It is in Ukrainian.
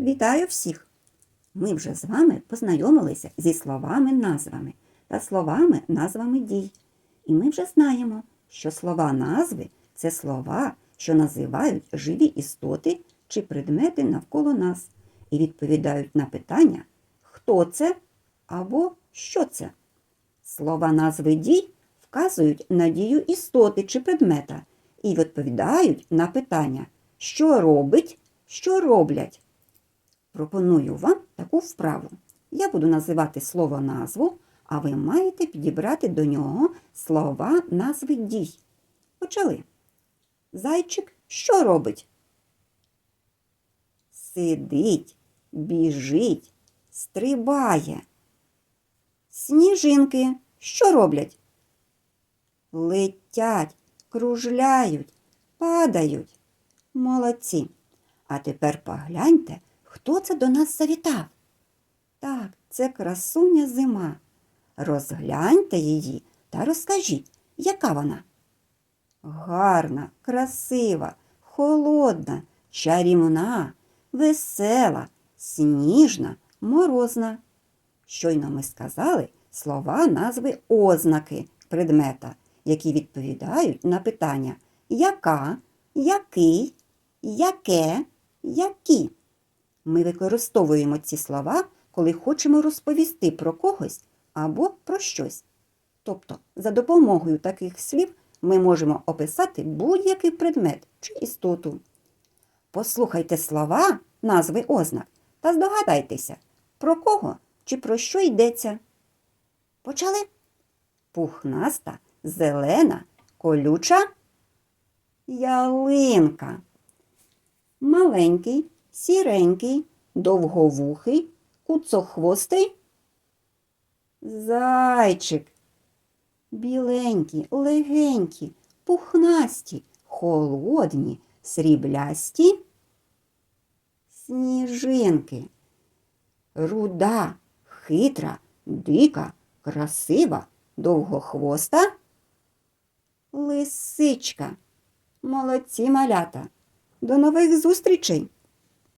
Вітаю всіх! Ми вже з вами познайомилися зі словами-назвами та словами-назвами дій. І ми вже знаємо, що слова-назви це слова, що називають живі істоти чи предмети навколо нас і відповідають на питання, хто це або що це. Слова назви дій вказують на дію істоти чи предмета і відповідають на питання, що робить, що роблять. Пропоную вам таку вправу. Я буду називати слово назву, а ви маєте підібрати до нього слова назви дій. Почали. Зайчик що робить? Сидить, біжить, стрибає. Сніжинки що роблять? Летять, кружляють, падають. Молодці. А тепер погляньте, хто це до нас завітав. Так, це красуня зима. Розгляньте її та розкажіть, яка вона. Гарна, красива, холодна, чарівна, весела, сніжна, морозна. Щойно ми сказали слова назви ознаки предмета, які відповідають на питання яка, який, яке, які. Ми використовуємо ці слова, коли хочемо розповісти про когось або про щось. Тобто, за допомогою таких слів ми можемо описати будь-який предмет чи істоту. Послухайте слова, назви ознак та здогадайтеся, про кого чи про що йдеться. Почали? Пухнаста, зелена, колюча ялинка. Маленький, сіренький, довговухий, куцохвостий. Зайчик. Біленькі, легенькі, пухнасті, холодні, сріблясті. Сніжинки. Руда, хитра, дика, красива, довгохвоста. Лисичка. Молодці малята. До нових зустрічей!